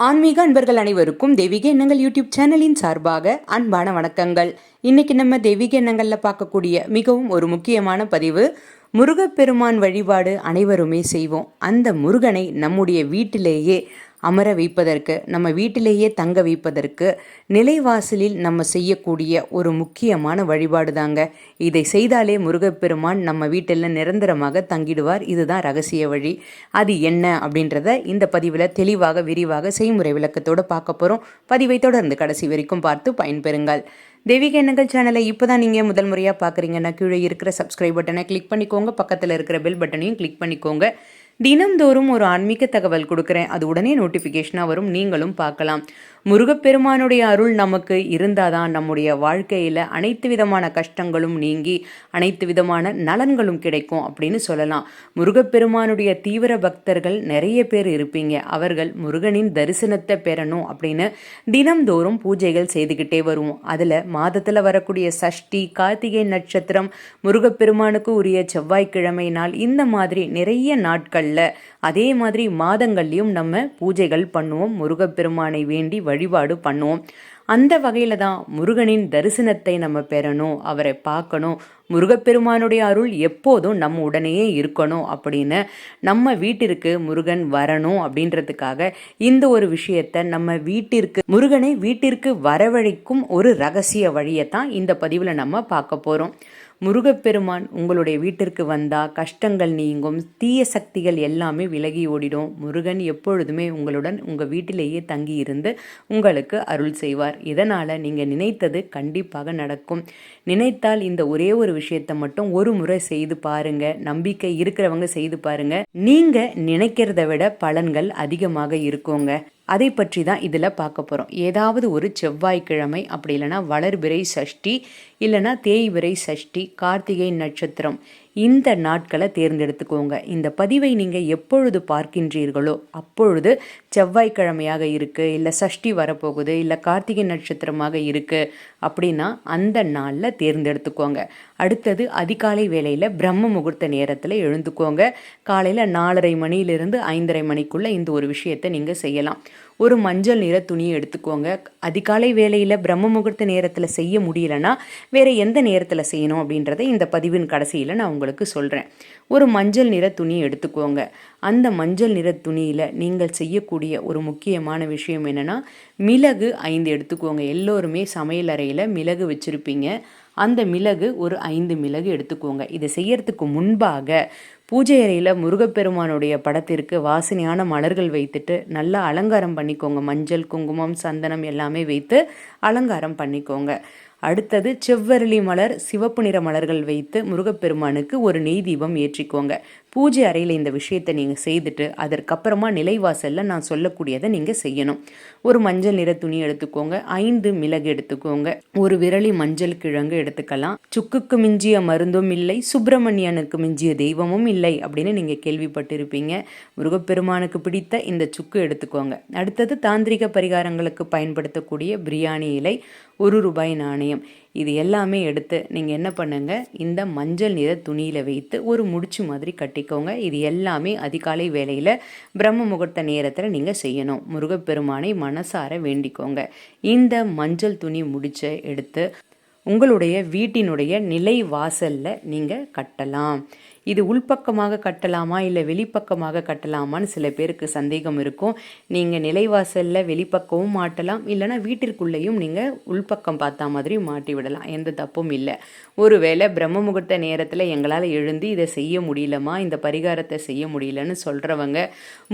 ஆன்மீக அன்பர்கள் அனைவருக்கும் தெய்வீக எண்ணங்கள் யூடியூப் சேனலின் சார்பாக அன்பான வணக்கங்கள். இன்னைக்கு நம்ம தெய்வீக எண்ணங்களில் பார்க்கக்கூடிய மிகவும் ஒரு முக்கியமான பதிவு முருகப்பெருமான் வழிபாடு அனைவருமே செய்வோம். அந்த முருகனை நம்முடைய வீட்டிலேயே அமர வைப்பதற்கு நம்ம வீட்டிலேயே தங்க வைப்பதற்கு நிலைவாசலில் நம்ம செய்யக்கூடிய ஒரு முக்கியமான வழிபாடு தாங்க இதை செய்தாலே முருகப்பெருமான் நம்ம வீட்டில் நிரந்தரமாக தங்கிடுவார். இதுதான் ரகசிய வழி. அது என்ன அப்படின்றத இந்த பதிவில் தெளிவாக விரிவாக செய்முறை விளக்கத்தோடு பார்க்க போகிறோம் பதிவை தொடர்ந்து கடைசி வரைக்கும் பார்த்து பயன்பெறுங்கள். தெய்வீக எண்ணங்கள் சேனலை இப்போ தான் நீங்கள் முதல் முறையாக பார்க்குறீங்கன்னா கீழே இருக்கிற சப்ஸ்கிரைப் பட்டனை கிளிக் பண்ணிக்கோங்க. பக்கத்தில் இருக்கிற பெல் பட்டனையும் கிளிக் பண்ணிக்கோங்க. தினம்தோறும் ஒரு ஆன்மீக தகவல் கொடுக்குறேன். அது உடனே நோட்டிஃபிகேஷனாக வரும். நீங்களும் பார்க்கலாம். முருகப்பெருமானுடைய அருள் நமக்கு இருந்தாதான் நம்முடைய வாழ்க்கையில் அனைத்து விதமான கஷ்டங்களும் நீங்கி அனைத்து விதமான நலன்களும் கிடைக்கும் அப்படின்னு சொல்லலாம். முருகப்பெருமானுடைய தீவிர பக்தர்கள் நிறைய பேர் இருப்பீங்க. அவர்கள் முருகனின் தரிசனத்தை பெறணும் அப்படின்னு தினம்தோறும் பூஜைகள் செய்துக்கிட்டே வருவோம். அதில் மாதத்தில் வரக்கூடிய சஷ்டி கார்த்திகை நட்சத்திரம் முருகப்பெருமானுக்கு உரிய செவ்வாய்க்கிழமை நாள் இந்த மாதிரி நிறைய நாட்களில் அதே மாதிரி மாதங்கள்லையும் நம்ம பூஜைகள் பண்ணுவோம். முருகப்பெருமானை வேண்டி வழிபாடு பண்ணுவோம். அந்த வகையில் தான் முருகனின் தரிசனத்தை நம்ம பெறணும் அவரை பார்க்கணும். முருகப்பெருமானுடைய அருள் எப்போதும் நம்ம உடனேயே இருக்கணும் அப்படின்னு நம்ம வீட்டிற்கு முருகன் வரணும் அப்படின்றதுக்காக இந்த ஒரு விஷயத்தை நம்ம வீட்டிற்கு முருகனை வீட்டிற்கு வரவழைக்கும் ஒரு ரகசிய வழியை தான் இந்த பதிவில் நம்ம பார்க்க போகிறோம் முருகப்பெருமான் உங்களுடைய வீட்டிற்கு வந்தால் கஷ்டங்கள் நீங்கும் தீய சக்திகள் எல்லாமே விலகி ஓடிடும். முருகன் எப்பொழுதுமே உங்களுடன் உங்கள் வீட்டிலேயே தங்கி இருந்து உங்களுக்கு அருள் செய்வார். இதனால் நீங்கள் நினைத்தது கண்டிப்பாக நடக்கும். நினைத்தால் இந்த ஒரே ஒரு விஷயத்தை மட்டும் ஒரு முறை செய்து பாருங்க. நம்பிக்கை இருக்கிறவங்க செய்து பாருங்க. நீங்க நினைக்கிறத விட பலன்கள் அதிகமாக இருக்குங்க. அதை பற்றி தான் இதில் பார்க்க போகிறோம். ஏதாவது ஒரு செவ்வாய்க்கிழமை அப்படி இல்லைன்னா வளர்பிறை சஷ்டி இல்லைன்னா தேய்விரை சஷ்டி கார்த்திகை நட்சத்திரம் இந்த நாட்களை தேர்ந்தெடுத்துக்கோங்க. இந்த பதிவை நீங்கள் எப்பொழுது பார்க்கின்றீர்களோ அப்பொழுது செவ்வாய்க்கிழமையாக இருக்குது இல்லை சஷ்டி வரப்போகுது இல்லை கார்த்திகை நட்சத்திரமாக இருக்குது அப்படின்னா அந்த நாளில் தேர்ந்தெடுத்துக்கோங்க. அடுத்தது அதிகாலை வேளையில் பிரம்ம முகூர்த்த நேரத்தில் எழுந்துக்கோங்க. காலையில் நாலரை மணியிலிருந்து ஐந்தரை மணிக்குள்ளே இந்த ஒரு விஷயத்தை நீங்கள் செய்யலாம். ஒரு மஞ்சள் நிற துணியை எடுத்துக்கோங்க. அதிகாலை வேலையில் பிரம்ம முகூர்த்த நேரத்தில் செய்ய முடியலன்னா வேறு எந்த நேரத்தில் செய்யணும் அப்படின்றத இந்த பதிவின் கடைசியில் நான் உங்களுக்கு சொல்கிறேன் ஒரு மஞ்சள் நிற துணியை எடுத்துக்கோங்க. அந்த மஞ்சள் நிற துணியில் நீங்கள் செய்யக்கூடிய ஒரு முக்கியமான விஷயம் என்னென்னா மிளகு ஐந்து எடுத்துக்கோங்க. எல்லோருமே சமையல் அறையில் மிளகு வச்சுருப்பீங்க. அந்த மிளகு ஒரு ஐந்து மிளகு எடுத்துக்கோங்க. இதை செய்யறதுக்கு முன்பாக பூஜை அறையில் முருகப்பெருமானுடைய படத்திற்கு வாசனையான மலர்கள் வைத்துட்டு நல்லா அலங்காரம் பண்ணிக்கோங்க. மஞ்சள் குங்குமம் சந்தனம் எல்லாமே வைத்து அலங்காரம் பண்ணிக்கோங்க. அடுத்தது செவ்வரளி மலர் சிவப்பு நிற மலர்கள் வைத்து முருகப்பெருமானுக்கு ஒரு நெய் தீபம் ஏற்றிக்கோங்க. பூஜை அறையில் இந்த விஷயத்தை நீங்கள் செய்துட்டு அதற்கப்புறமா நிலைவாசலில் நான் சொல்லக்கூடியதை நீங்கள் செய்யணும். ஒரு மஞ்சள் நிற துணி எடுத்துக்கோங்க ஐந்து மிளகு எடுத்துக்கோங்க ஒரு விரலி மஞ்சள் கிழங்கு எடுத்துக்கலாம். சுக்குக்கு மிஞ்சிய மருந்தும் இல்லை சுப்பிரமணியனுக்கு மிஞ்சிய தெய்வமும் இல்லை அப்படின்னு நீங்கள் கேள்விப்பட்டிருப்பீங்க. முருகப்பெருமானுக்கு பிடித்த இந்த சுக்கு எடுத்துக்கோங்க. அடுத்தது தாந்திரிக பரிகாரங்களுக்கு பயன்படுத்தக்கூடிய பிரியாணி இலை ஒரு ரூபாய் நாணயம். இது எல்லாமே எடுத்து நீங்கள் என்ன பண்ணுங்க? இந்த மஞ்சள் நிற துணியில் வைத்து ஒரு முடிச்சு மாதிரி கட்டிக்கோங்க. இது எல்லாமே அதிகாலை வேலையில் பிரம்ம முகூர்த்த நேரத்தில் நீங்கள் செய்யணும். முருகப்பெருமானை மனசார வேண்டிக்கோங்க. இந்த மஞ்சள் துணி முடிச்ச எடுத்து உங்களுடைய வீட்டினுடைய நிலை வாசலில் நீங்கள் கட்டலாம். இது உள்பக்கமாக கட்டலாமா இல்லை வெளிப்பக்கமாக கட்டலாமான்னு சில பேருக்கு சந்தேகம் இருக்கும். நீங்கள் நிலைவாசலில் வெளிப்பக்கமும் மாட்டலாம் இல்லைனா வீட்டிற்குள்ளேயும் நீங்கள் உள்பக்கம் பார்த்தா மாதிரி மாட்டி விடலாம். எந்த தப்பும் இல்லை. ஒருவேளை பிரம்ம முகூர்த்த நேரத்தில் எங்களால் எழுந்து இதை செய்ய முடியலமா இந்த பரிகாரத்தை செய்ய முடியலன்னு சொல்கிறவங்க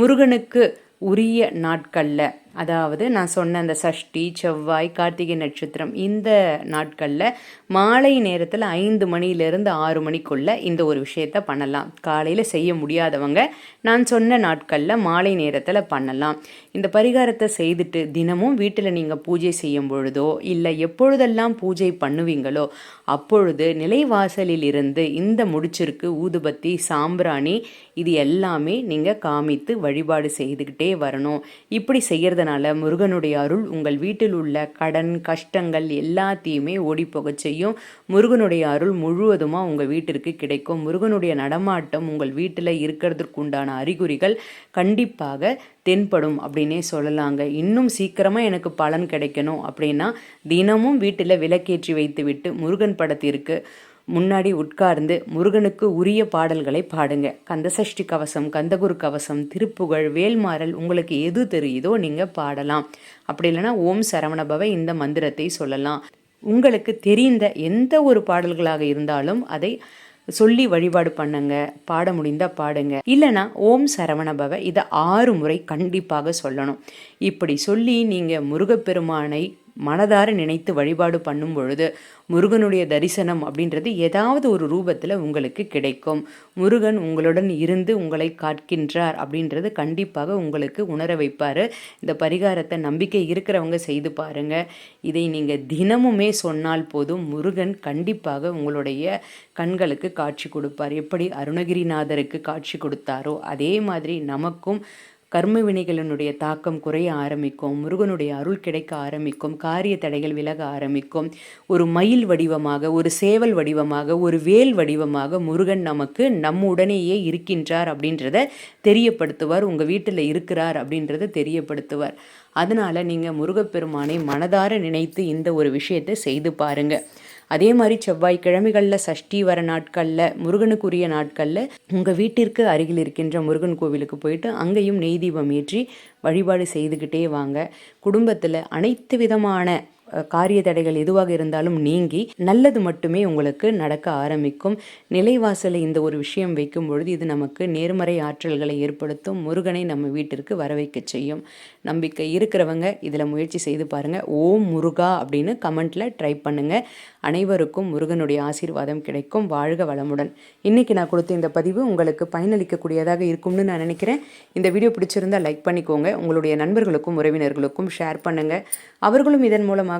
முருகனுக்கு உரிய நாட்களில் அதாவது நான் சொன்ன அந்த சஷ்டி செவ்வாய் கார்த்திகை நட்சத்திரம் இந்த நாட்களில் மாலை நேரத்தில் ஐந்து மணியிலிருந்து ஆறு மணிக்குள்ளே இந்த ஒரு விஷயத்த பண்ணலாம். காலையில் செய்ய முடியாதவங்க நான் சொன்ன நாட்களில் மாலை நேரத்தில் பண்ணலாம். இந்த பரிகாரத்தை செய்துட்டு தினமும் வீட்டில் நீங்கள் பூஜை செய்யும் பொழுதோ இல்லை எப்பொழுதெல்லாம் பூஜை பண்ணுவீங்களோ அப்பொழுது நிலைவாசலில் இருந்து இந்த முடிச்சிருக்கு ஊதுபத்தி சாம்பிராணி இது எல்லாமே நீங்கள் காமித்து வழிபாடு செய்துக்கிட்டே வரணும். இப்படி செய்கிறது இருக்கிறதுனால முருகனுடைய அருள் உங்கள் வீட்டில் உள்ள கடன் கஷ்டங்கள் எல்லாத்தையுமே ஓடிப்போக செய்யும். முருகனுடைய அருள் முழுவதுமாக உங்கள் வீட்டிற்கு கிடைக்கும். முருகனுடைய நடமாட்டம் உங்கள் வீட்டில் இருக்கிறதுக்குண்டான அறிகுறிகள் கண்டிப்பாக தென்படும் அப்படின்னே சொல்லலாங்க. இன்னும் சீக்கிரமாக எனக்கு பலன் கிடைக்கணும் அப்படின்னா தினமும் வீட்டில் விளக்கேற்றி வைத்துவிட்டு முருகன் படத்திற்கு முன்னாடி உட்கார்ந்து முருகனுக்கு உரிய பாடல்களை பாடுங்க. கந்தசஷ்டி கவசம் கந்தகுரு கவசம் திருப்புகழ் வேல்மாறல் உங்களுக்கு எது தெரியுதோ நீங்கள் பாடலாம். அப்படி இல்லைன்னா ஓம் சரவணபவ இந்த மந்திரத்தை சொல்லலாம். உங்களுக்கு தெரிந்த எந்த ஒரு பாடல்களாக இருந்தாலும் அதை சொல்லி வழிபாடு பண்ணுங்க. பாட முடிந்தால் பாடுங்க. இல்லைனா ஓம் சரவணபவ இதை ஆறு முறை கண்டிப்பாக சொல்லணும். இப்படி சொல்லி நீங்கள் முருகப்பெருமானை மனதார நினைத்து வழிபாடு பண்ணும் பொழுது முருகனுடைய தரிசனம் அப்படின்றது ஏதாவது ஒரு ரூபத்தில் உங்களுக்கு கிடைக்கும். முருகன் உங்களுடன் இருந்து உங்களை காட்கின்றார் அப்படின்றது கண்டிப்பாக உங்களுக்கு உணர வைப்பார். இந்த பரிகாரத்தை நம்பிக்கை இருக்கிறவங்க செய்து பாருங்க. இதை நீங்கள் தினமுமே சொன்னால் போதும் முருகன் கண்டிப்பாக உங்களுடைய கண்களுக்கு காட்சி கொடுப்பார். எப்படி அருணகிரிநாதருக்கு காட்சி கொடுத்தாரோ அதே மாதிரி நமக்கும் கர்ம வினைகளினுடைய தாக்கம் குறைய ஆரம்பிக்கும் முருகனுடைய அருள் கிடைக்க ஆரம்பிக்கும் காரிய தடைகள் விலக ஆரம்பிக்கும். ஒரு மயில் வடிவமாக ஒரு சேவல் வடிவமாக ஒரு வேல் வடிவமாக முருகன் நமக்கு நம்முடனேயே இருக்கின்றார் அப்படின்றத தெரியப்படுத்துவார் உங்கள் வீட்டில் இருக்கிறார் அப்படின்றத தெரியப்படுத்துவார். அதனால் நீங்கள் முருகப்பெருமானை மனதார நினைத்து இந்த ஒரு விஷயத்தை செய்து பாருங்கள் அதே மாதிரி செவ்வாய்க்கிழமைகளில் சஷ்டி வர நாட்களில் முருகனுக்குரிய நாட்களில் உங்கள் வீட்டிற்கு அருகில் இருக்கின்ற முருகன் கோவிலுக்கு போயிட்டு அங்கேயும் நெய் தீபம் ஏற்றி வழிபாடு செய்துக்கிட்டே வாங்க. குடும்பத்தில் அனைத்து விதமான காரிய தடைகள் எதுவாக இருந்தாலும் நீங்கி நல்லது மட்டுமே உங்களுக்கு நடக்க ஆரம்பிக்கும். நிலைவாசலை இந்த ஒரு விஷயம் வைக்கும் பொழுது இது நமக்கு நேர்மறை ஆற்றல்களை ஏற்படுத்தும். முருகனை நம்ம வீட்டிற்கு வர வைக்க செய்யும். நம்பிக்கை இருக்கிறவங்க இதில் முயற்சி செய்து பாருங்கள் ஓம் முருகா அப்படின்னு கமெண்ட்டில் ட்ரை பண்ணுங்கள் அனைவருக்கும் முருகனுடைய ஆசீர்வாதம் கிடைக்கும். வாழ்க வளமுடன். இன்றைக்கி நான் கொடுத்த இந்த பதிவு உங்களுக்கு பயனளிக்கக்கூடியதாக இருக்கும்னு நான் நினைக்கிறேன். இந்த வீடியோ பிடிச்சிருந்தால் லைக் பண்ணிக்கோங்க. உங்களுடைய நண்பர்களுக்கும் உறவினர்களுக்கும் ஷேர் பண்ணுங்கள் அவர்களும் இதன் மூலமாக